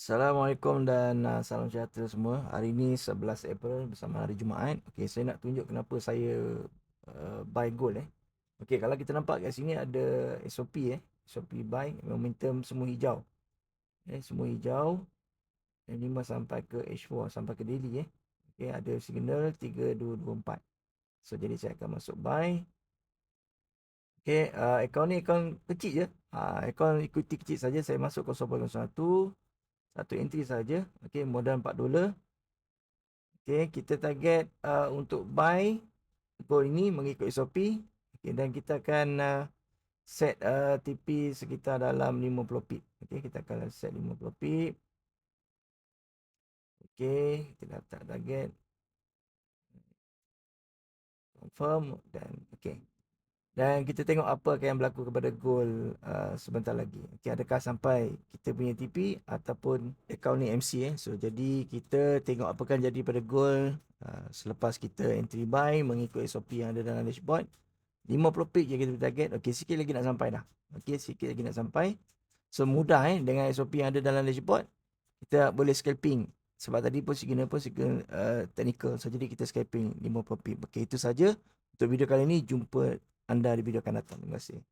Assalamualaikum dan uh, salam sejahtera semua. Hari ini 11 April bersama hari Jumaat. Okey, saya nak tunjuk kenapa saya uh, buy gold eh. Okey, kalau kita nampak kat sini ada SOP eh. SOP buy momentum semua hijau. Eh, semua hijau. Dan 5 sampai ke H4 sampai ke daily eh. Okey, ada signal 3224. So jadi saya akan masuk buy. Okey, uh, akaun ni akaun kecil je. Uh, akaun ikuti kecil saja. Saya masuk 0.01 satu entry saja. Okey modal 4 dolar. Okey kita target uh, untuk buy gold ini mengikut SOP okey dan kita akan uh, set uh, TP sekitar dalam 50 pip. Okey kita akan set 50 pip. Okey kita letak target. Confirm dan okey dan kita tengok apa yang berlaku kepada gold uh, sebentar lagi. Okay, adakah sampai kita punya TP ataupun account ni MC eh. So jadi kita tengok apa akan jadi pada gold uh, selepas kita entry buy mengikut SOP yang ada dalam dashboard. 50 pick je kita target. Okey, sikit lagi nak sampai dah. Okey, sikit lagi nak sampai. So mudah eh dengan SOP yang ada dalam dashboard. Kita boleh scalping. Sebab tadi pun signal pun signal uh, technical. So jadi kita scalping 50 pick. Okey, itu saja untuk video kali ini. Jumpa anda di video akan datang. Terima kasih.